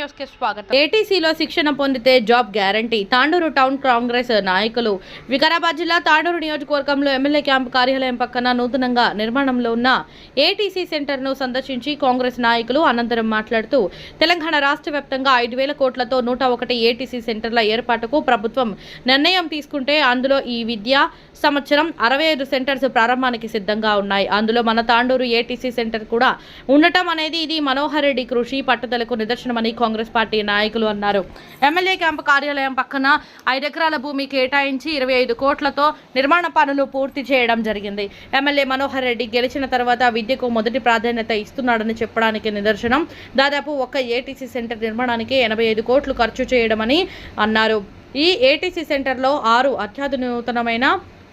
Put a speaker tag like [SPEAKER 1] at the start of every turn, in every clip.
[SPEAKER 1] న్యూస్కి స్వాగతం. ఏటీసీలో శిక్షణ పొందితే job guarantee. Tandur town Congress నాయకులు. వికారాబాద్ జిల్లా తాండూరు నియోజకవర్గంలో ఎమ్మెల్యే క్యాంపు కార్యాలయం పక్కన నూతనంగా నిర్మాణంలో ఉన్న ఏటీసీ సెంటర్ను సందర్శించి కాంగ్రెస్ నాయకులు అనంతరం మాట్లాడుతూ తెలంగాణ రాష్ట్ర వ్యాప్తంగా ఐదు వేల కోట్లతో నూట ఒకటి ఏటీసీ సెంటర్ల ఏర్పాటుకు ప్రభుత్వం నిర్ణయం తీసుకుంటే అందులో ఈ విద్యా సంవత్సరం అరవై ఐదు సెంటర్స్ ప్రారంభానికి సిద్ధంగా ఉన్నాయి. అందులో మన తాండూరు ఏటీసీ సెంటర్ కూడా ఉండటం అనేది ఇది మనోహర్ రెడ్డి కృషి పట్టుదలకు నిదర్శనమని కాంగ్రెస్ కాంగ్రెస్ పార్టీ నాయకులు అన్నారు. ఎమ్మెల్యే క్యాంపు కార్యాలయం పక్కన ఐదు ఎకరాల భూమి కేటాయించి ఇరవై ఐదు కోట్లతో నిర్మాణ పనులు పూర్తి చేయడం జరిగింది. ఎమ్మెల్యే మనోహర్ రెడ్డి గెలిచిన తర్వాత విద్యకు మొదటి ప్రాధాన్యత ఇస్తున్నాడని చెప్పడానికి నిదర్శనం. దాదాపు ఒక్క ఏటీసీ సెంటర్ నిర్మాణానికి ఎనభై ఐదు కోట్లు ఖర్చు చేయడమని అన్నారు. ఈ ఏటీసీ సెంటర్లో ఆరు అత్యాధునూతనమైన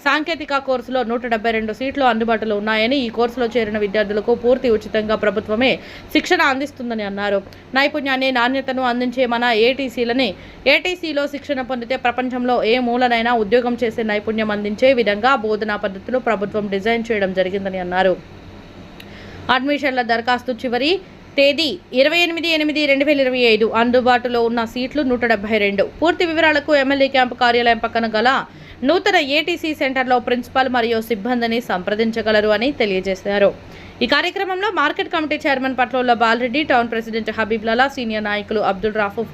[SPEAKER 1] సాంకేతిక కోర్సులో నూట డెబ్బై రెండు సీట్లు అందుబాటులో ఉన్నాయని ఈ కోర్సులో చేరిన విద్యార్థులకు పూర్తి ఉచితంగా ప్రభుత్వమే శిక్షణ అందిస్తుందని అన్నారు. నైపుణ్యాన్ని నాణ్యతను అందించే మన ఏటీసీలని ఏటీసీలో శిక్షణ పొందితే ప్రపంచంలో ఏ మూలనైనా ఉద్యోగం చేసే నైపుణ్యం అందించే విధంగా బోధనా పద్ధతులు ప్రభుత్వం డిజైన్ చేయడం జరిగిందని అన్నారు. అడ్మిషన్ల దరఖాస్తు చివరి తేదీ ఇరవై ఎనిమిది ఎనిమిది రెండు వేల ఇరవై ఐదు అందుబాటులో ఉన్న సీట్లు నూట డెబ్బై రెండు. పూర్తి వివరాలకు ఎమ్మెల్యే క్యాంపు కార్యాలయం పక్కన గల నూతన ఏటీసీ సెంటర్లో ప్రిన్సిపాల్ మరియు సిబ్బందిని సంప్రదించగలరు అని తెలియజేశారు. ఈ కార్యక్రమంలో market committee chairman Patlola Balareddy town president Habib Lala senior నాయకులు అబ్దుల్ రాఫూఫ్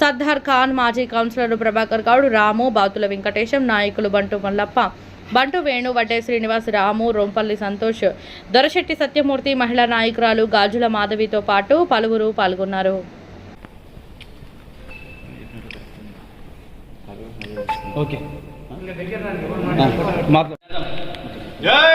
[SPEAKER 1] సర్దార్ ఖాన్ మాజీ కౌన్సిలర్ ప్రభాకర్ గౌడ్ రాము బాతుల వెంకటేశం నాయకులు బంటు మల్లప్ప బంటు వేణు వడ్డే శ్రీనివాస్ రాము రొంపల్లి సంతోష్ దొరశెట్టి సత్యమూర్తి మహిళా నాయకురాలు గాజుల మాధవితో పాటు పలువురు పాల్గొన్నారు.
[SPEAKER 2] ఓకే.
[SPEAKER 3] జై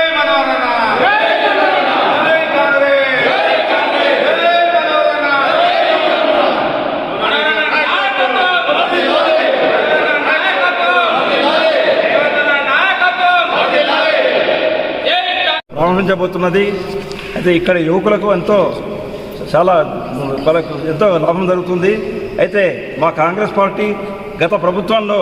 [SPEAKER 4] ప్రారంభించబోతున్నది. అయితే ఇక్కడ యువకులకు ఎంతో చాలా వాళ్ళకు ఎంతో లాభం జరుగుతుంది. అయితే మా కాంగ్రెస్ పార్టీ గత ప్రభుత్వంలో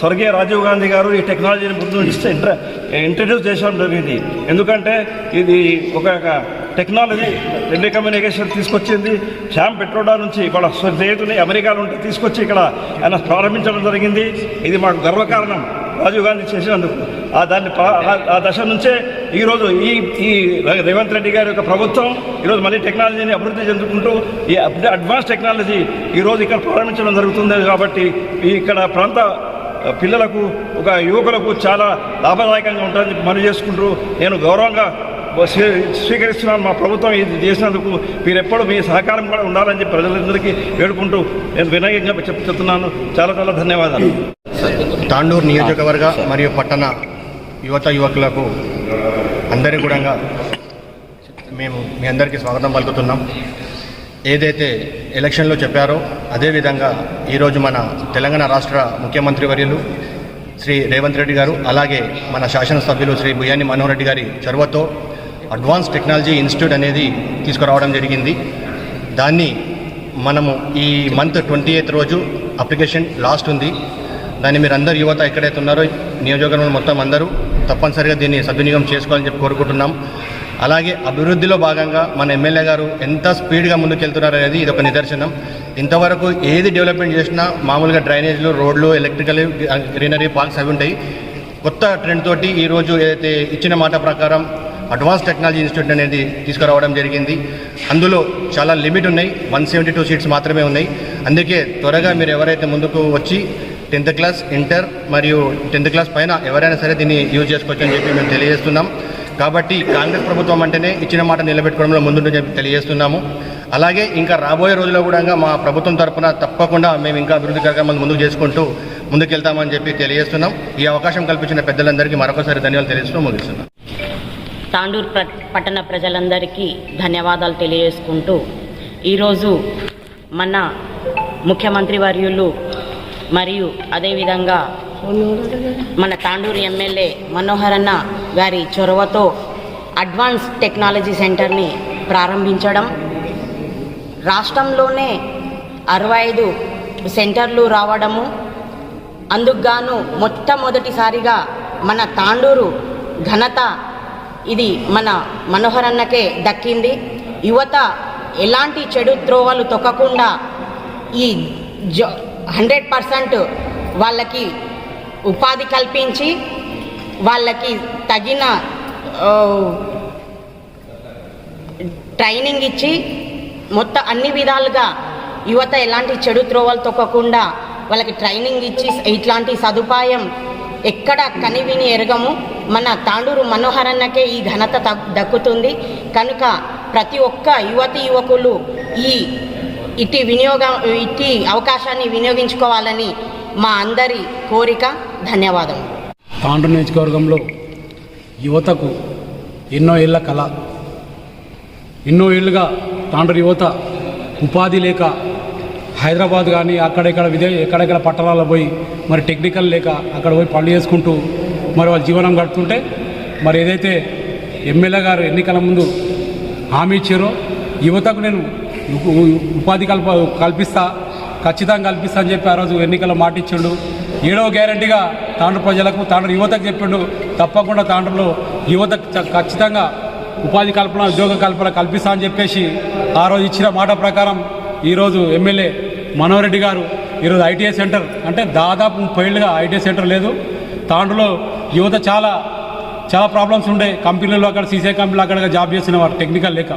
[SPEAKER 4] స్వర్గీయ రాజీవ్ గాంధీ గారు ఈ టెక్నాలజీని ముందు ఇంట్ర ఇంట్రడ్యూస్ చేయడం జరిగింది. ఎందుకంటే ఇది ఒక టెక్నాలజీ టెలికమ్యూనికేషన్ తీసుకొచ్చింది. శ్యామ్ పెట్రోడా నుంచి వాళ్ళ స్నేహితుని అమెరికాలో ఉంటే తీసుకొచ్చి ఇక్కడ ఆయన ప్రారంభించడం జరిగింది. ఇది మాకు గర్వకారణం. రాజీవ్ గాంధీ చేసినందుకు. ఆ దాన్ని ఆ- దశ నుంచే ఈరోజు ఈ ఈ రేవంత్ రెడ్డి గారి యొక్క ప్రభుత్వం ఈరోజు మళ్ళీ టెక్నాలజీని అభివృద్ధి చెందుకుంటూ ఈ అడ్వాన్స్ టెక్నాలజీ ఈరోజు ఇక్కడ ప్రారంభించడం జరుగుతుంది కాబట్టి ఇక్కడ ప్రాంత పిల్లలకు ఒక యువకులకు చాలా లాభదాయకంగా ఉంటుందని మనవి చేసుకుంటూ నేను గౌరవంగా స్వీ- స్వీకరిస్తున్నాను. మా ప్రభుత్వం ఇది చేసినందుకు మీరెప్పుడు మీ సహకారం కూడా ఉండాలని చెప్పి ప్రజలందరికీ వేడుకుంటూ నేను వినయంగా చెప్తున్నాను. చాలా చాలా ధన్యవాదాలు.
[SPEAKER 5] తాండూరు నియోజకవర్గ మరియు పట్టణ యువత యువకులకు అందరి కూడా మేము మీ అందరికీ స్వాగతం పలుకుతున్నాం. ఏదైతే ఎలక్షన్లో చెప్పారో అదేవిధంగా ఈరోజు మన తెలంగాణ రాష్ట్ర ముఖ్యమంత్రి వర్యులు శ్రీ రేవంత్ రెడ్డి గారు అలాగే మన శాసనసభ్యులు శ్రీ బుయ్యాని మనోహర్ రెడ్డి గారి చొరవతో అడ్వాన్స్ టెక్నాలజీ ఇన్స్టిట్యూట్ అనేది తీసుకురావడం జరిగింది. దాన్ని మనము ఈ మంత్ ట్వంటీ ఎయిత్ రోజు అప్లికేషన్ లాస్ట్ ఉంది. దాన్ని మీరు అందరు యువత ఎక్కడైతే ఉన్నారో నియోజకవర్గంలో మొత్తం అందరూ తప్పనిసరిగా దీన్ని సద్వినియోగం చేసుకోవాలని చెప్పి కోరుకుంటున్నాం. అలాగే అభివృద్ధిలో భాగంగా మన ఎమ్మెల్యే గారు ఎంత స్పీడ్గా ముందుకెళ్తున్నారు అనేది ఇది ఒక నిదర్శనం. ఇంతవరకు ఏది డెవలప్మెంట్ చేసినా మామూలుగా డ్రైనేజ్లు రోడ్లు ఎలక్ట్రికల్ గ్రీనరీ పార్క్స్ అవి ఉంటాయి. కొత్త ట్రెండ్ తోటి ఈరోజు ఏదైతే ఇచ్చిన మాట ప్రకారం అడ్వాన్స్ టెక్నాలజీ ఇన్స్టిట్యూట్ అనేది తీసుకురావడం జరిగింది. అందులో చాలా లిమిట్ ఉన్నాయి. వన్ సెవెంటీ టూ సీట్స్ మాత్రమే ఉన్నాయి. అందుకే త్వరగా మీరు ఎవరైతే ముందుకు వచ్చి టెన్త్ క్లాస్ ఇంటర్ మరియు టెన్త్ క్లాస్ పైన ఎవరైనా సరే దీన్ని యూజ్ చేసుకోవచ్చు అని చెప్పి మేము తెలియజేస్తున్నాం. కాబట్టి కాంగ్రెస్ ప్రభుత్వం అంటేనే ఇచ్చిన మాట నిలబెట్టుకోవడంలో ముందుంటని చెప్పి తెలియజేస్తున్నాము. అలాగే ఇంకా రాబోయే రోజుల్లో కూడా మా ప్రభుత్వం తరఫున తప్పకుండా మేము ఇంకా అభివృద్ధి కార్యక్రమాలు ముందుకు చేసుకుంటూ ముందుకెళ్తామని చెప్పి తెలియజేస్తున్నాం. ఈ అవకాశం కల్పించిన పెద్దలందరికీ మరొకసారి ధన్యవాదాలు తెలియజేస్తూ ముగిస్తున్నాం.
[SPEAKER 6] తాండూరు పట్టణ ప్రజలందరికీ ధన్యవాదాలు తెలియజేసుకుంటూ ఈరోజు మన ముఖ్యమంత్రి వర్యులు మరియు అదేవిధంగా మన తాండూరు ఎమ్మెల్యే మనోహర్ అన్న వారి చొరవతో అడ్వాన్స్ టెక్నాలజీ సెంటర్ని ప్రారంభించడం. రాష్ట్రంలోనే అరవై ఐదు సెంటర్లు రావడము. అందుకుగాను మొట్టమొదటిసారిగా మన తాండూరు ఘనత ఇది మన మనోహరన్నకే దక్కింది. యువత ఎలాంటి చెడు త్రోవలు తొక్కకుండా ఈ జో హండ్రెడ్ పర్సెంట్ వాళ్ళకి ఉపాధి కల్పించి వాళ్ళకి తగిన ట్రైనింగ్ ఇచ్చి మొత్తం అన్ని విధాలుగా యువత ఎలాంటి చెడు త్రోవలు తొక్కకుండా వాళ్ళకి ట్రైనింగ్ ఇచ్చి ఇట్లాంటి సదుపాయం ఎక్కడ కనివిని ఎరగము. మన తాండూరు మనోహరన్నకే ఈ ఘనత దక్కుతుంది. కనుక ప్రతి ఒక్క యువతి యువకులు ఈ ఇటు వినియోగం ఇట్టి అవకాశాన్ని వినియోగించుకోవాలని మా అందరి కోరిక. ధన్యవాదం
[SPEAKER 2] తాండ్రు నియోజకవర్గంలో యువతకు ఎన్నో ఏళ్ళ కళ. ఎన్నో ఏళ్ళుగా తాండ్రు యువత ఉపాధి లేక హైదరాబాద్ కానీ అక్కడెక్కడ విదే ఎక్కడెక్కడ పట్టణాల్లో పోయి మరి టెక్నికల్ లేక అక్కడ పోయి పనులు చేసుకుంటూ మరి వాళ్ళ జీవనం గడుపుతుంటే మరి ఏదైతే ఎమ్మెల్యే గారు ఎన్నికల ముందు హామీ ఇచ్చారో యువతకు నేను ఉపాధి కల్ప కల్పిస్తా ఖచ్చితంగా కల్పిస్తా అని చెప్పి ఆ రోజు ఎన్నికల మాట ఇచ్చిండు ఏడవ గ్యారంటీగా తాండ్రు ప్రజలకు తాండ్రు యువతకు చెప్పిండు. తప్పకుండా తాండ్రులో యువత ఖచ్చితంగా ఉపాధి కల్పన ఉద్యోగ కల్పన కల్పిస్తా అని చెప్పేసి ఆ రోజు ఇచ్చిన మాట ప్రకారం ఈరోజు ఎమ్మెల్యే మనోహరెడ్డి గారు ఈరోజు ఐటీఐ సెంటర్ అంటే దాదాపు ముప్పై ఏళ్ళుగా ఐటీఐ సెంటర్ లేదు. తాండ్రులో యువత చాలా చాలా ప్రాబ్లమ్స్ ఉండే. కంపెనీలు అక్కడ సీసీ కంపెనీలు అక్కడ జాబ్ చేసిన వారు టెక్నికల్ లేక.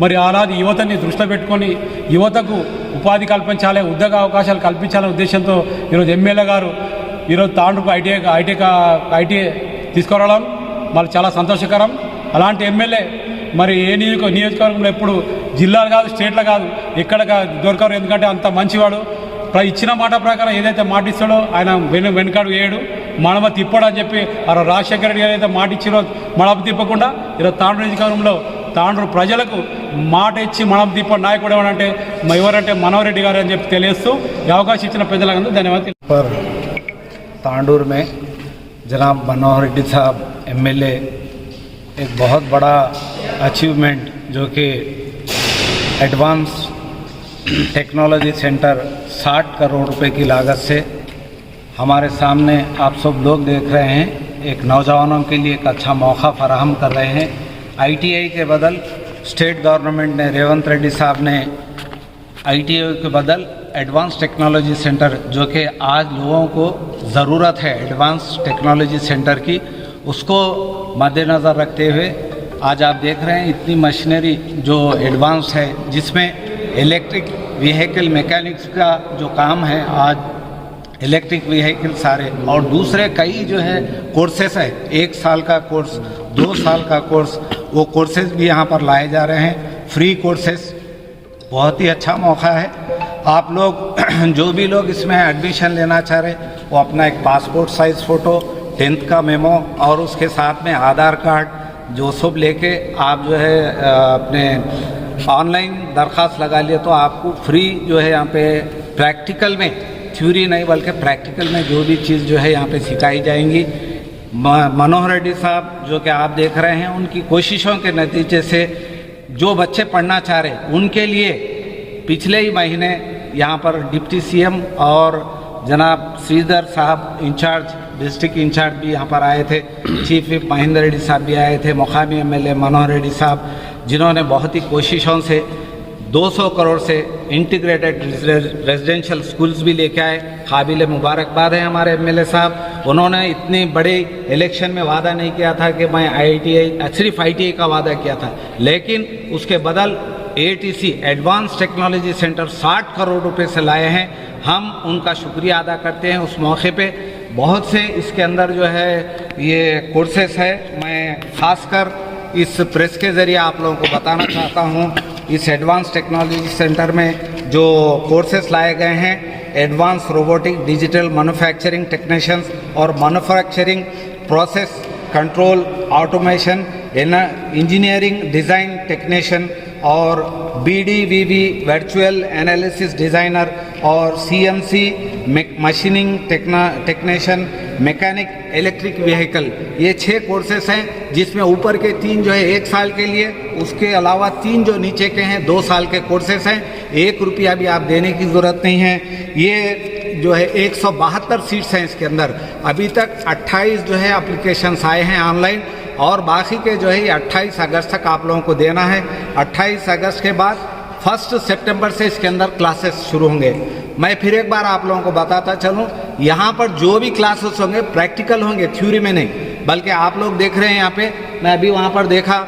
[SPEAKER 2] మరి ఆనాది యువతని దృష్టిలో పెట్టుకొని యువతకు ఉపాధి కల్పించాలి ఉద్యోగ అవకాశాలు కల్పించాలనే ఉద్దేశంతో ఈరోజు ఎమ్మెల్యే గారు ఈరోజు తాండ్రుకు ఐటీఐ ఐటీ ఐటీఐ తీసుకురావడం మరి చాలా సంతోషకరం. అలాంటి ఎమ్మెల్యే మరి ఏ నియోజక నియోజకవర్గంలో ఎప్పుడు జిల్లాలు కాదు స్టేట్లు కాదు ఎక్కడ దొరకరు. ఎందుకంటే అంత మంచివాడు. ప్ర- ఇచ్చిన మాట ప్రకారం ఏదైతే మాట ఇస్తాడో ఆయన వెను వెనుకాడు వేయడు. మడమ తిప్పడు అని చెప్పి ఆ రాజశేఖర రెడ్డి గారు ఏదైతే మాట ఇచ్చిరో మడమ తిప్పకుండా ఈరోజు తాండ్రు నియోజకవర్గంలో తాండ్రు ప్రజలకు మాట ఇచ్చి మడమ తిప్ప నాయకుడు ఎవరంటే మ- ఎవరంటే మనోహర్ రెడ్డి గారు అని చెప్పి తెలియస్తూ ఈ అవకాశం ఇచ్చిన ప్రజలందరూ ధన్యవాదాలు
[SPEAKER 7] पर तांडूर में जनाब मनोहर रेड्डी साहब एमएलए एक बहुत बड़ा अचीवमेंट जो कि एडवांस टेक्नोलॉजी सेंटर 60 करोड़ रुपए की लागत से हमारे सामने आप सब लोग देख रहे हैं एक नौजवानों के लिए एक अच्छा मौका फराहम कर रहे हैं आईटीआई के बदल स्टेट गवर्नमेंट ने रेवंत रेड्डी साहब ने आईटीआई के बदल एडवांस टेक्नोलॉजी सेंटर, जो कि आज लोगों को ज़रूरत है एडवांस टेक्नोलॉजी सेंटर की, उसको मद्देनज़र रखते हुए आज आप देख रहे हैं इतनी मशीनरी जो एडवांस है, जिसमें इलेक्ट्रिक व्हीकल मैकेनिक्स का जो काम है, आज इलेक्ट्रिक व्हीकल सारे। और दूसरे कई जो है कोर्सेस है। एक साल का कोर्स दो साल का कोर्स वो कोर्सेज भी यहाँ पर लाए जा रहे हैं। फ्री कोर्सेस बहुत ही अच्छा मौका है। आप लोग, जो भी लोग इसमें एडमिशन लेना चाह रहे वो अपना एक पासपोर्ट साइज़ फ़ोटो टेंथ का मेमो और उसके साथ में आधार कार्ड जो सब लेके आप जो है अपने ऑनलाइन दरख्वास्त लगा लिए तो आपको फ्री जो है यहाँ पे प्रैक्टिकल में थ्योरी नहीं, बल्कि प्रैक्टिकल में जो भी चीज़ जो है यहाँ पे सिखाई जाएँगी। मनोहर रेड्डी साहब, जो कि आप देख रहे हैं, उनकी कोशिशों के नतीजे से जो बच्चे पढ़ना चाह रहे, उनके लिए पिछले ही महीने यहाँ पर डिप्टी सीएम और जनाब श्रीधर साहब इंचार्ज, डिस्ट्रिक्ट इंचार्ज भी यहाँ पर आए थे। चीफ विप महेंद्र रेड्डी साहब भी आए थे, मुकामी एमएलए मनोहर रेड्डी साहब, जिन्होंने बहुत ही कोशिशों से 200 करोड़ से इंटीग्रेटेड रेजिडेंशियल स्कूल्स भी लेके आए। काबिल मुबारकबाद है हमारे एमएलए साहब। उन्होंने इतनी बड़े इलेक्शन में वादा नहीं किया था कि मैं आईटीआई सिर्फ़ आईटीआई का वादा किया था। लेकिन उसके बदल ATC advance technology centre 60 crore रुपए से लाए हैं। हम उनका शुक्रिया अदा करते हैं उस मौके पे। बहुत से इसके अंदर जो है, ये कोर्सेस है। मैं खासकर इस प्रेस के ज़रिए आप लोगों को बताना चाहता हूँ इस एडवांस टेक्नोलॉजी सेंटर में जो कोर्सेस लाए गए हैं advance robotic digital manufacturing technicians और manufacturing process control automation engineering design technician और B D V V virtual analysis designer और C M C machining technician mechanic electric vehicle ये छः कोर्सेस हैं, जिसमें ऊपर के तीन जो है एक साल के लिए, उसके अलावा तीन जो नीचे के हैं, दो साल के कोर्सेस हैं। एक रुपया भी आप देने की ज़रूरत नहीं है। ये जो है एक सौ बहत्तर सीट्स हैं इसके अंदर। अभी तक 28 जो है अप्लीकेशंस आए हैं ऑनलाइन और बाकी के जो है ये 28 अगस्त तक आप लोगों को देना है। 28 अगस्त के बाद फ़र्स्ट सितंबर से इसके अंदर क्लासेस शुरू होंगे। मैं फिर एक बार आप लोगों को बताता चलूँ, यहाँ पर जो भी क्लासेस होंगे, प्रैक्टिकल होंगे, थ्योरी में नहीं, बल्कि आप लोग देख रहे हैं यहाँ पे, मैं अभी वहाँ पर देखा,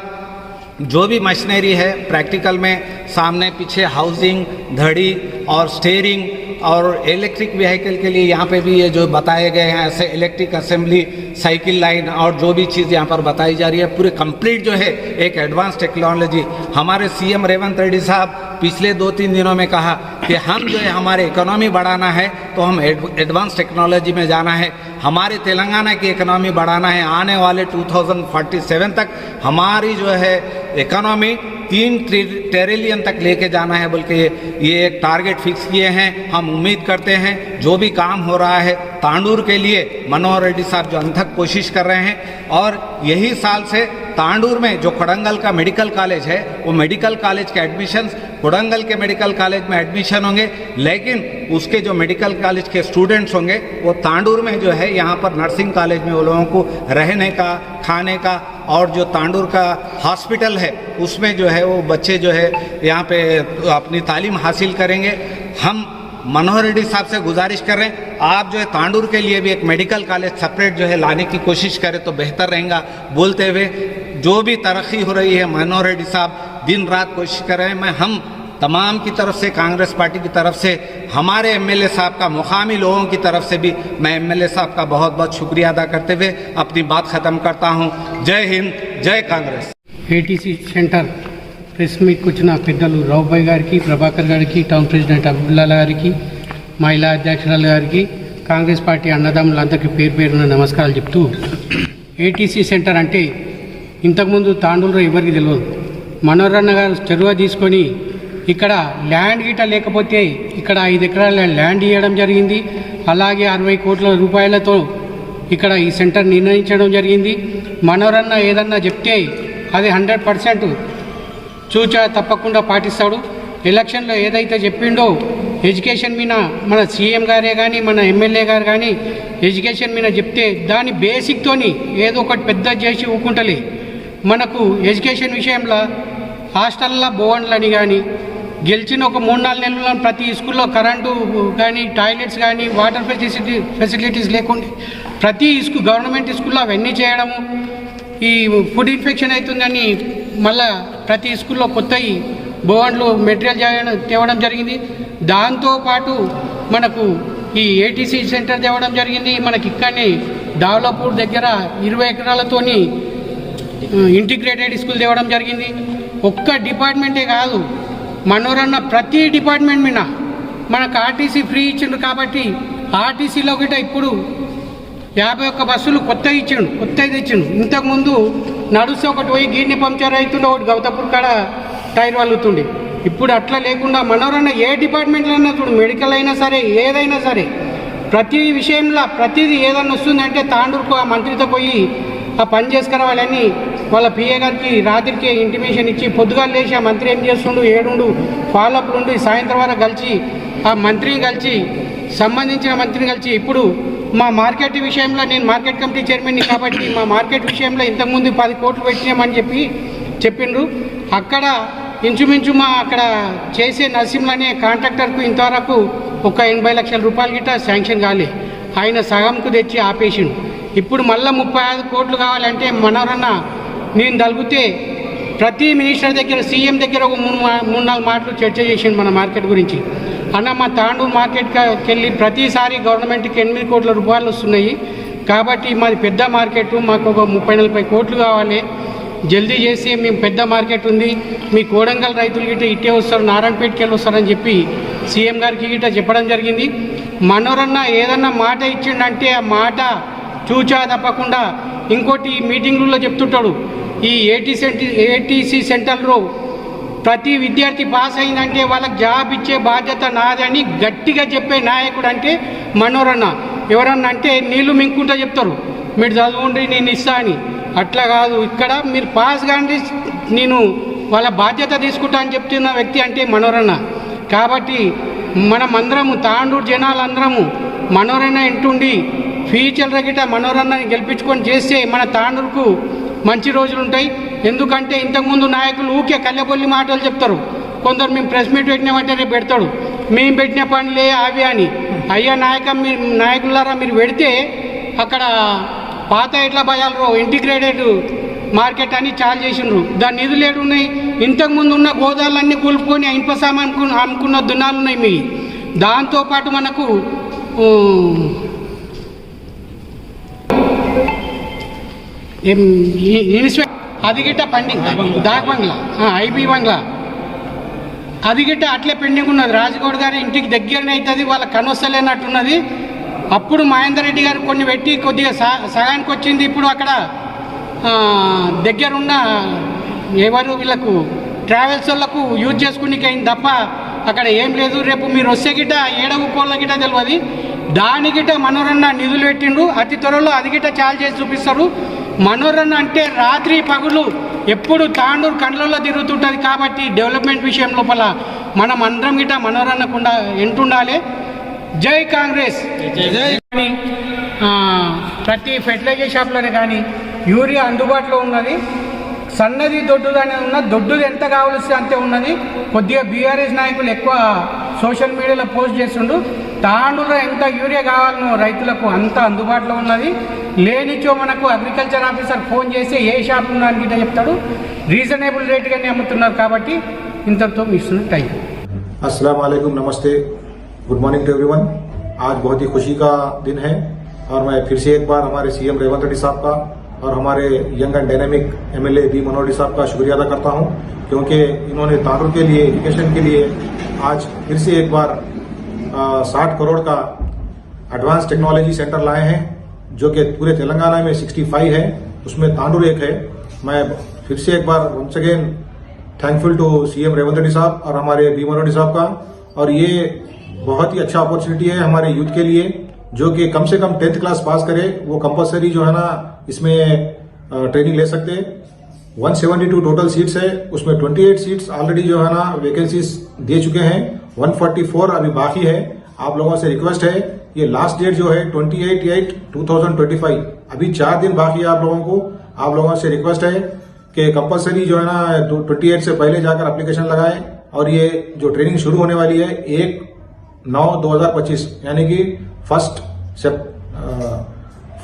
[SPEAKER 7] जो भी मशीनरी है प्रैक्टिकल में, सामने पीछे हाउसिंग धड़ी और स्टेयरिंग और इलेक्ट्रिक व्हीकल के लिए यहाँ पे भी ये जो बताए गए हैं, ऐसे इलेक्ट्रिक असेंबली साइकिल लाइन और जो भी चीज़ यहाँ पर बताई जा रही है, पूरे कंप्लीट जो है, एक एडवांस टेक्नोलॉजी हमारे सीएम रेवंत रेड्डी साहब पिछले दो तीन दिनों में कहा कि हम जो है, हमारे इकोनॉमी बढ़ाना है तो हम एडवांस टेक्नोलॉजी में जाना है। हमारे तेलंगाना की इकोनॉमी बढ़ाना है, आने वाले 2047 तक हमारी जो है इकोनॉमी तीन ट्रिलियन तक लेके जाना है बोल के ये एक टारगेट फिक्स किए हैं। हम उम्मीद करते हैं, जो भी काम हो रहा है, तांडूर के लिए मनोहर रेड्डी साहब जो अंथक कोशिश कर रहे हैं, और यही साल से तांडूर में जो कोडंगल का मेडिकल कॉलेज है, वो मेडिकल कॉलेज के एडमिशन्स कोडंगल के मेडिकल कॉलेज में एडमिशन होंगे, लेकिन उसके जो मेडिकल कॉलेज के स्टूडेंट्स होंगे, वो तांडूर में जो है, यहाँ पर नर्सिंग कॉलेज में वो लोगों को रहने का, खाने का और जो तांडूर का हॉस्पिटल है, उसमें जो है वो बच्चे जो है, यहाँ पे अपनी तालीम हासिल करेंगे। हम मनोहर रेड्डी साहब से गुजारिश कर रहे हैं, आप जो है तांडूर के लिए भी एक मेडिकल कॉलेज सेपरेट जो है लाने की कोशिश करें तो बेहतर रहेगा, बोलते हुए जो भी तरक्की हो रही है मनोहर रेड्डी साहब, दिन रात कोशिश कर रहे हैं। मैं, हम तमाम की तरफ से कांग्रेस पार्टी की तरफ से हमारे एमएलए साहब का मुकामी लोगों की तरफ से भी मैं एमएलए साहब का बहुत बहुत शुक्रिया अदा करते हुए अपनी बात ख़त्म करता हूँ Jai Hind Jai Congress
[SPEAKER 8] ATC centre press మీట్కి వచ్చిన పెద్దలు రావుబాయ్ గారికి ప్రభాకర్ గారికి టౌన్ ప్రెసిడెంట్ అబ్దుల్లా గారికి మహిళా అధ్యక్షురాలు గారికి కాంగ్రెస్ పార్టీ అన్నదమ్ములందరికీ పేరు పేరున నమస్కారాలు చెప్తూ ఏటీసీ సెంటర్ అంటే ఇంతకుముందు తాండూరులో ఎవరికి తెలియదు మనోరన్న గారు చొరవ తీసుకొని ఇక్కడ ల్యాండ్ గిట లేకపోతే ఇక్కడ ఐదు ఎకరాల ల్యాండ్ ఇవ్వడం జరిగింది. అలాగే అరవై కోట్ల రూపాయలతో ఇక్కడ ఈ సెంటర్ నిర్ణయించడం జరిగింది. మనోరన్న ఏదన్నా చెప్తే అది హండ్రెడ్ పర్సెంట్ చూచా తప్పకుండా పాటిస్తాడు. ఎలక్షన్లో ఏదైతే చెప్పిండో ఎడ్యుకేషన్ మీద మన సీఎం గారే కానీ మన ఎమ్మెల్యే గారు కానీ ఎడ్యుకేషన్ మీద చెప్తే దాని బేసిక్తోని ఏదో ఒకటి పెద్ద చేసి ఊకుంటలే. మనకు ఎడ్యుకేషన్ విషయంలో హాస్టల్లో బోవన్లని కానీ గెలిచిన ఒక మూడు నాలుగు నెలల్లో ప్రతి స్కూల్లో కరెంటు కానీ టాయిలెట్స్ కానీ వాటర్ ఫెసిలిటీ ఫెసిలిటీస్ లేకుండా ప్రతి స్కూల్ గవర్నమెంట్ స్కూల్లో అవన్నీ చేయడము ఈ ఫుడ్ ఇన్ఫెక్షన్ అవుతుందని మళ్ళా ప్రతి స్కూల్లో కొత్త బోండ్లు మెటీరియల్ చేయడం తేవడం జరిగింది. దాంతోపాటు మనకు ఈ ఏటీసీ సెంటర్ తేవడం జరిగింది. మనకి ఇక్కడనే డెవలపూర్ దగ్గర ఇరవై ఎకరాలతోని ఇంటిగ్రేటెడ్ స్కూల్ తేవడం జరిగింది. ఒక్క డిపార్ట్మెంటే కాదు మనోరన్న ప్రతి డిపార్ట్మెంట్ మీద మనకు ఆర్టీసీ ఫ్రీ ఇచ్చిండ్రు కాబట్టి ఆర్టీసీలో కూడా ఇప్పుడు యాభై ఒక్క బస్సులు కొత్త ఇచ్చిండు కొత్త తెచ్చిండు. ఇంతకుముందు నడుస్తే ఒకటి పోయి గీర్ని పంక్చర్ అవుతుండే ఒకటి గౌతపూర్ కాడ టైర్ వల్లుతుండే. ఇప్పుడు అట్లా లేకుండా మనోరన్న ఏ డిపార్ట్మెంట్లో అయినా చూడు మెడికల్ అయినా సరే ఏదైనా సరే ప్రతి విషయంలో ప్రతిదీ ఏదన్నా వస్తుందంటే తాండూరుకు ఆ మంత్రితో పోయి ఆ పని చేసుకురావాలని వాళ్ళ పిఏ గారికి రాత్రికే ఇంటిమేషన్ ఇచ్చి పొద్దుగా లేచి ఆ మంత్రి ఏం చేస్తుండు? ఏడుండు. ఫాలోఅప్లు ఉండి సాయంత్రం వరకు కలిసి ఆ మంత్రిని కలిసి సంబంధించిన మంత్రిని కలిసి ఇప్పుడు మా మార్కెట్ విషయంలో నేను మార్కెట్ కమిటీ చైర్మన్ని కాబట్టి మా మార్కెట్ విషయంలో ఇంతకుముందు పది కోట్లు పెట్టినామని చెప్పి చెప్పిండ్రు. అక్కడ ఇంచుమించు మా అక్కడ చేసే నరసింహ అనే కాంట్రాక్టర్కు ఇంతవరకు ఒక ఎనభై లక్షల రూపాయలు గిట్ట శాంక్షన్ కాలే. ఆయన సగంకు తెచ్చి ఆపేసిండు. ఇప్పుడు మళ్ళీ ముప్పై ఐదు కోట్లు కావాలంటే మనోరన్న నేను తలిగితే ప్రతి మినిస్టర్ దగ్గర సీఎం దగ్గర ఒక మూడు మా- మూడు నాలుగు మాటలు చర్చ చేసిండు మన మార్కెట్ గురించి. అన్న మా తాండూరు మార్కెట్కి వెళ్ళి ప్రతిసారి గవర్నమెంట్కి ఎనిమిది కోట్ల రూపాయలు వస్తున్నాయి. కాబట్టి మాది పెద్ద మార్కెట్ మాకు ఒక ముప్పై నలభై కోట్లు కావాలి. జల్దీ చేసి మేము పెద్ద మార్కెట్ ఉంది. మీ కోడంగల్ రైతులు గిట్ట ఇట్టే వస్తారు నారాయణపేటకి వెళ్ళి వస్తారని చెప్పి సీఎం గారికి గిట్ట చెప్పడం జరిగింది. మనోరన్న ఏదన్నా మాట ఇచ్చిండంటే ఆ మాట చూచా తప్పకుండా ఇంకోటి ఈ మీటింగ్లలో చెప్తుంటాడు ఈ ఏటీ సెంటి ఏటీసీ సెంటర్లో ప్రతి విద్యార్థి పాస్ అయిందంటే వాళ్ళకి జాబ్ ఇచ్చే బాధ్యత నాదని గట్టిగా చెప్పే నాయకుడు అంటే మనోరన్న. ఎవరన్నా అంటే నీళ్ళు మింకుంటా చెప్తారు మీరు చదువుండి నేను ఇస్తా అని. అట్లా కాదు ఇక్కడ మీరు పాస్ కానీ నేను వాళ్ళ బాధ్యత తీసుకుంటా అని చెప్తున్న వ్యక్తి అంటే మనోరన్న. కాబట్టి మనమందరము తాండూరు జనాలందరము మనోరన్న ఇంటుండి ఫ్యూచర్ గిట మనోరన్నని గెలిపించుకొని చేస్తే మన తాండూరుకు మంచి రోజులు ఉంటాయి. ఎందుకంటే ఇంతకుముందు నాయకులు ఊకే కళ్ళబొల్లి మాటలు చెప్తారు. కొందరు మేము ప్రెస్ మీట్ పెట్టినామంటే రేపు పెడతాడు. మేము పెట్టిన పనులే అవి అని. అయ్యా నాయక మీ నాయకులారా మీరు పెడితే అక్కడ పాత ఎట్ల భయాలు ఇంటిగ్రేటెడ్ మార్కెట్ అని చాలు చేసిండ్రు. దాని నిధులు ఏడు ఉన్నాయి ఇంతకుముందు ఉన్న గోదాలన్నీ కూలుపుకొని ఇనుప సామాన్ అనుకున్న అమ్ముకున్న దున్నాలు ఉన్నాయి మీ దాంతోపాటు మనకు ఊ, ఏం అది గిట్ట పెండింగ్ దాక్ బంగ్లా. ఐబీ బంగ్లా. అది గిట్ట అట్లే పెండింగ్ ఉన్నది. రాజగౌడ్ గారి ఇంటికి దగ్గరనే అవుతుంది వాళ్ళ కనొస్తలేనట్టున్నది అప్పుడు మహేందర్ రెడ్డి గారు కొన్ని పెట్టి కొద్దిగా సా సగానికి వచ్చింది. ఇప్పుడు అక్కడ దగ్గరున్న ఎవరు వీళ్ళకు ట్రావెల్స్ వాళ్ళకు యూజ్ చేసుకునికి అయింది తప్ప అక్కడ ఏం లేదు. రేపు మీరు వస్తే గిట్ట ఏడవ కోళ్ళ గిట్ట తెలియదు దాని గిట్ట మనోరన్న నిధులు పెట్టిండ్రు అతి త్వరలో అది గిట్ట చాలు చేసి చూపిస్తారు. మనోరన్ అంటే రాత్రి పగులు ఎప్పుడు తాండూరు కండ్లలో తిరుగుతుంటుంది కాబట్టి డెవలప్మెంట్ విషయం లోపల మనం అందరం గిట్ట మనోరన్నకుండా ఎంటుండాలి. జై కాంగ్రెస్. కానీ, ప్రతి ఫెర్టిలైజర్ షాప్లోనే కానీ యూరియా అందుబాటులో ఉన్నది. సన్నది దొడ్డుగానే ఉన్న దొడ్డుది ఎంత కావాల్సి అంతే ఉన్నది. కొద్దిగా బీఆర్ఎస్ నాయకులు ఎక్కువ సోషల్ మీడియాలో పోస్ట్ చేస్తుండ్రు తాండూలో ఎంత యూరియా కావాలనో రైతులకు అంత అందుబాటులో ఉన్నది లేనిచో మనకు అగ్రికల్చర్ ఆఫీసర్ ఫోన్ చేసి ఏ షాప్ ఉందో అని గిట్ట చెప్తాడు రీజనబుల్ రేట్గానే అమ్ముతున్నారు కాబట్టి ఇంతటితో ఇస్తున్నాను థ్యాంక్ యూ
[SPEAKER 9] अस्सलाम वालेकुम नमस्ते गुड मॉर्निंग टू एवरीवन आज बहुत ही खुशी का दिन है और मैं फिर से एक बार हमारे सीएम रेवंत रेड्डी साहब का और हमारे young and dynamic MLA B Manohar Reddy साहब का शुक्रिया अदा करता हूं क्योंकि इन्होंने तांडुर के लिए एजुकेशन के लिए आज फिर से एक बार साठ करोड़ का एडवांस टेक्नोलॉजी सेंटर लाए हैं, जो कि पूरे तेलंगाना में 65 है, उसमें तांडुर एक है। मैं फिर से एक बार once again thankful to CM Revanth Reddy साहब और हमारे भीमन रेड्डी साहब का। और ये बहुत ही अच्छा अपॉर्चुनिटी है हमारे यूथ के लिए, जो कि कम से कम टेंथ क्लास पास करे, वो कंपलसरी जो है ना, इसमें ट्रेनिंग ले सकते 172 टोटल सीट्स है, उसमें 28 सीट्स ऑलरेडी जो है ना वैकेंसीज दे चुके हैं। 144 अभी बाकी है। आप लोगों से रिक्वेस्ट है ये लास्ट डेट जो है 28 एट 2025 अभी चार दिन बाकी है आप लोगों को। आप लोगों से रिक्वेस्ट है कि कंपलसरी जो है ना ट्वेंटी एट से पहले जाकर एप्लीकेशन लगाएँ और ये जो ट्रेनिंग शुरू होने वाली है, एक नौ दो हज़ार पच्चीस, यानी कि first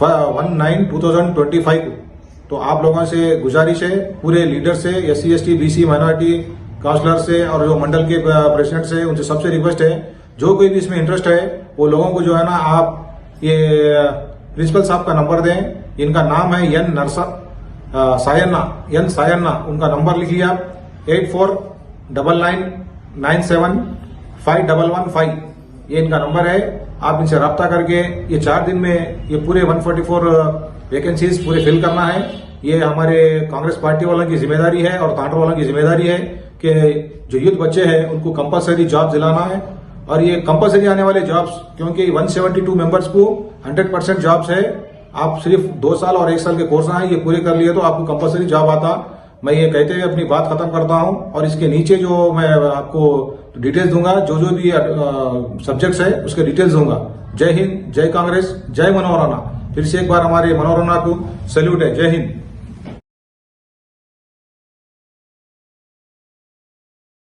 [SPEAKER 9] one nine two thousand twenty five को। तो आप लोगों से गुजारिश है, पूरे लीडर से S C S T B C minority councillor से और जो मंडल के प्रेसिडेंट से, उनसे सबसे रिक्वेस्ट है, जो कोई भी इसमें इंटरेस्ट है, वो लोगों को जो है ना, आप ये प्रिंसिपल साहब का नंबर दें, इनका नाम है एन नरसा सायन्ना, एन सायन्ना, उनका नंबर लिखिए आप, eight four double nine nine seven five double one five, ये इनका नंबर है, आप इनसे रब्ता करके, ये चार दिन में, ये पूरे 144 वैकेंसीज पूरे फिल करना है। ये हमारे कांग्रेस पार्टी वालों की ज़िम्मेदारी है और तांडर वालों की ज़िम्मेदारी है कि जो यूथ बच्चे हैं, उनको कंपलसरी जॉब दिलाना है। और ये कंपलसरी आने वाले जॉब्स क्योंकि 172 मेंबर्स को 100 परसेंट जॉब्स है। आप सिर्फ़ दो साल और एक साल के कोर्स हैं ये पूरे कर लिए तो आपको कंपलसरी जॉब आता। मैं ये कहते हुए अपनी बात खत्म करता हूँ और इसके नीचे जो मैं आपको डिटेल्स दूँगा, जो जो भी सब्जेक्ट्स है, उसके डिटेल्स दूँगा। जय हिंद, जय कांग्रेस, जय मनोहराना फिर से एक बार हमारे मनोहराना को सैल्यूट है। जय हिंद।